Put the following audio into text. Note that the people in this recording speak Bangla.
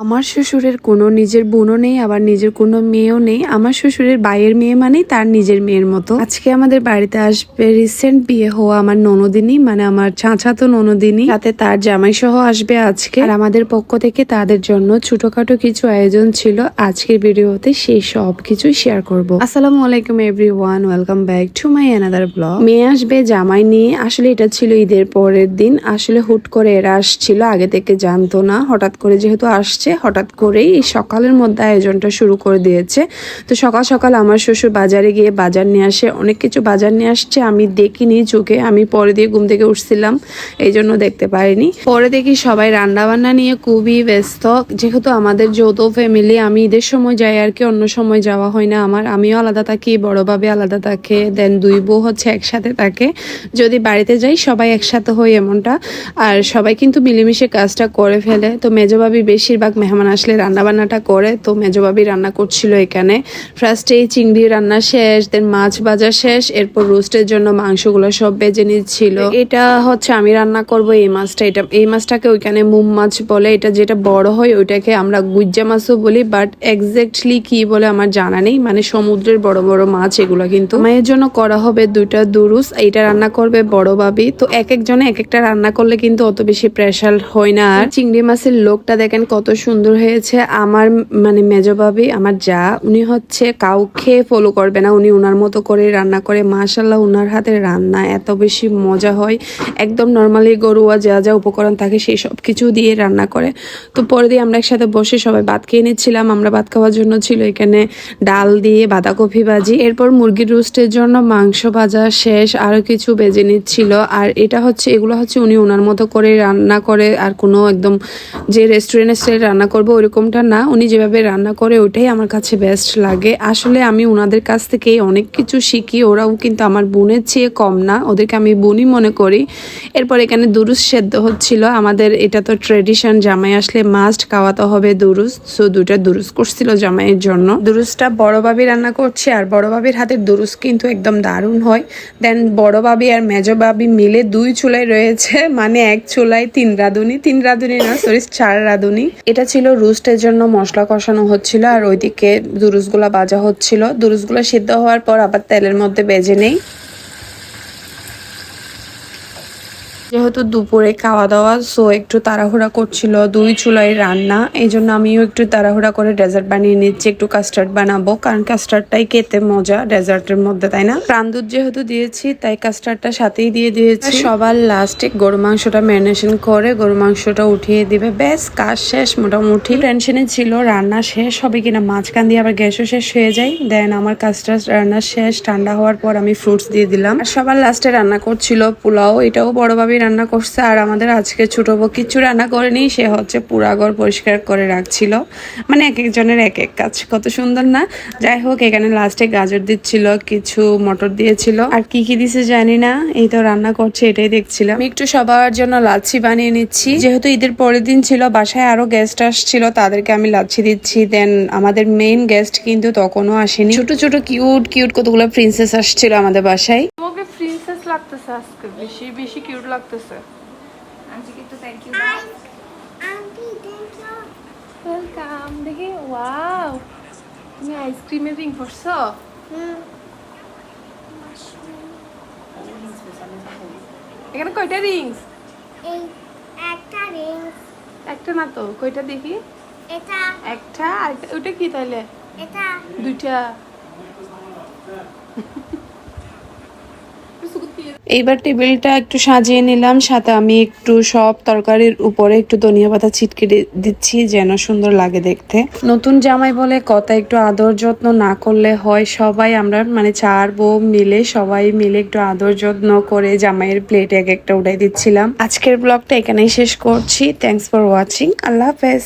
আমার শ্বশুরের কোনো নিজের বোনও নেই, আবার নিজের কোনো মেয়েও নেই। আমার শ্বশুরের বাইয়ের মেয়ে মানেই তার নিজের মেয়ের মতো। আজকে আমাদের বাড়িতে আসবে রিসেন্ট বিয়ে হওয়া আমার ননদিনী মানে আমার চাচাতো ননদিনী। তাতে তার জামাই সহ আসবে আজকে। আর আমাদের পক্ষ থেকে তাদের জন্য ছোটখাটো কিছু আয়োজন ছিল। আজকের ভিডিওতে সেই সব কিছুই শেয়ার করব। আসসালামু আলাইকুম everyone welcome back to my another blog মেয়ে আসবে, জামাই নিয়ে। আসলে এটা ছিল ঈদের পরের দিন। আসলে হুট করে এরা আসছিল, আগে থেকে জানতো না। হঠাৎ করে যেহেতু আসছে হঠাৎ করেই এই সকালের মধ্যে আয়োজনটা শুরু করে দিয়েছে। তো সকাল সকাল আমার শ্বশুর বাজারে গিয়ে বাজার নিয়ে আসে। অনেক কিছু বাজার নিয়ে আসছে, আমি দেখিনি চোখে। আমি পরে দিয়ে ঘুম থেকে উঠছিলাম, এই জন্য দেখতে পারিনি পরে দেখি সবাই রান্না বান্না নিয়ে খুবই ব্যস্ত। যেহেতু আমাদের যৌথ ফ্যামিলি আমি ঈদের সময় যাই, আর কি অন্য সময় যাওয়া হয় না আমার। আমিও আলাদা থাকি বড়ভাবে আলাদা থাকে দেন দুই বউ হচ্ছে একসাথে থাকে। যদি বাড়িতে যাই, সবাই একসাথে হই এমনটা। আর সবাই কিন্তু মিলেমিশে কাজটা করে ফেলে। তো মেজবাবি বেশিরভাগ মেহমান আসলে রান্না বান্নাটা করে, তো মেজবাবি রান্না করছিল এখানে। ফার্স্টে এই চিংড়ি রান্না শেষ দেন মাছ ভাজা শেষ, এরপর রোস্টের জন্য মাংসগুলো সব বেজে নিচ্ছিল। এটা হচ্ছে আমি রান্না করব এই মাছটা, এটা, এই মাছটাকে ওইখানে মুম মাছ বলে, এটা যেটা বড় হয় ওইটাকে আমরা গুজ্জা মাছও বলি বাট এক্স্যাক্টলি কি বলে আমার জানা নেই। মানে সমুদ্রের বড় বড় মাছ, এগুলো কিন্তু। মায়ের জন্য করা হবে দুইটা দুরুস, এইটা রান্না করবে বড় ভাবি। তো এক একজনে এক একটা রান্না করলে কিন্তু অত বেশি প্রেশার হয় না। আর চিংড়ি মাছের লোকটা দেখেন কত সুন্দর হয়েছে। আমার মানে মেজবাবি আমার যা, উনি হচ্ছে কাউকে ফলো করবে না। উনি উনার মতো করে রান্না করে। মাশাল্লাহ উনার হাতের রান্না এত বেশি মজা হয়। একদম নর্মালি গরুয়া যা যা উপকরণ থাকে সেই সব কিছু দিয়ে রান্না করে। তো পরে দিয়ে আমরা একসাথে বসে সবাই ভাত খেয়ে নিচ্ছিলাম। আমরা ভাত খাওয়ার জন্য ছিল এখানে ডাল দিয়ে বাঁধাকপি ভাজি। এরপর মুরগির রোস্টের জন্য মাংস ভাজা শেষ আরও কিছু বেজে নিচ্ছিল। আর এটা হচ্ছে, এগুলো হচ্ছে উনি ওনার মতো করে রান্না করে। আর কোনো একদম যে রেস্টুরেন্ট স্টাইল রান্না করব ওরকমটা না। উনি যেভাবে রান্না করে ওইটাই আমার কাছে বেস্ট লাগে। আসলে আমি ওনাদের কাছ থেকে অনেক কিছু শিখি। ওরাও কিন্তু আমার বোনের চেয়ে কম না। ওদেরকে আমি বোনই মনে করি। এরপর এখানে দুরুস সেদ্ধ হচ্ছিল। আমাদের এটা তো ট্রেডিশন জামাই আসলে মাস্ট খাওয়াতে হবে দুরুস। সো দুটা দুরুস করছিল জামাইয়ের জন্য। দুরুসটা বড় ভাবি রান্না করছে আর বড় ভাবির হাতের দুরুস কিন্তু একদম দারুণ হয়। দেন বড় ভাবি আর মেজ ভাবি মিলে দুই চুলাই রয়েছে। মানে এক চুলাই তিন রাঁধুনি। তিন রাঁধুনি না সরি চার রাঁধুনি। এটা ছিল, রুস্টের জন্য মশলা কষানো হচ্ছিল আর ওইদিকে দুরুসগুলা বাজা হচ্ছিল। দুরুসগুলো সিদ্ধ হওয়ার পর আবার তেলের মধ্যে বেজে নেই। যেহেতু দুপুরে খাওয়া দাওয়া সো একটু তাড়াহুড়া করছিল দুই চুলাই রান্না। এই জন্য আমিও একটু তাড়াহুড়া করে ডেজার্ট বানিয়ে নিচ্ছি একটু কাস্টার্ড বানাবো কারণ কাস্টার্ডটাই খেতে মজা ডেজার্টের মধ্যে তাই না? প্রান্দুর যেহেতু দিয়েছি তাই কাস্টার্ডটা সাথেই দিয়ে দিয়েছি। সবার লাস্টে গরু মাংসটা ম্যারিনেশন করে গরু মাংসটা উঠিয়ে দিবে। ব্যাস কাজ শেষ মোটামুটি। টেনশনে ছিল রান্না শেষ হবে কিনা মাঝখান দিয়ে আবার গ্যাসও শেষ হয়ে যায়। দেন আমার কাজটা রান্না শেষ ঠান্ডা হওয়ার পর আমি ফ্রুটস দিয়ে দিলাম। আর সবার লাস্টে রান্না করছিল পোলাও এটাও বড়ভাবে রান্না করছে আর আমাদের আজকে ছোট বউ কিছু রান্না করেনি, সে হচ্ছে পুরাগর পরিষ্কার করে রাখছিল। মানে এক একজনের এক এক কাজ, কত সুন্দর না? যাই হোক, এখানে লাস্টে গাজর দিচ্ছিল, কিছু মটর দিয়েছিল। আর কি কি দিছে জানি না, এই তো রান্না করছে, এটাই দেখছিলাম। আমি একটু সবার জন্য লাচ্ছি বানিয়ে নিচ্ছি। যেহেতু ঈদের পরের দিন ছিল, বাসায় আরও গেস্ট আসছিল, তাদেরকে আমি লাচ্ছি দিচ্ছি। দেন আমাদের মেইন গেস্ট কিন্তু তখনও আসেনি। ছোট ছোট কিউট কিউট কতগুলো প্রিন্সেস আসছিল আমাদের বাসায়। আজকে বেশি বেশি কিউট লাগতেছে। আন্টিকে তো thank you Auntie, thank you. Welcome দেখি ওয়াও তুমি আইসক্রিমের রিং Hmm. এখানে কয়টা রিংস একটা রিং একটা না তো কয়টা দেখি? এটা। একটা আর একটা- ওইটা কি তাইলে? এটা। দুইটা। এইবার টেবিলটা একটু সাজিয়ে নিলাম, সাথে আমি একটু সব তরকারির উপরে একটু ধনিয়া পাতা ছিটকে দিচ্ছি যেন সুন্দর লাগে দেখতে। নতুন জামাই বলে কথা, একটু আদর যত্ন না করলে হয়। সবাই আমরা মানে চার বউ মিলে সবাই মিলে একটু আদর যত্ন করে জামাইয়ের প্লেট এক একটা উঠাই দিচ্ছিলাম। আজকের ব্লগটা এখানেই শেষ করছি। থ্যাংকস ফর ওয়াচিং আল্লাহ হাফেজ।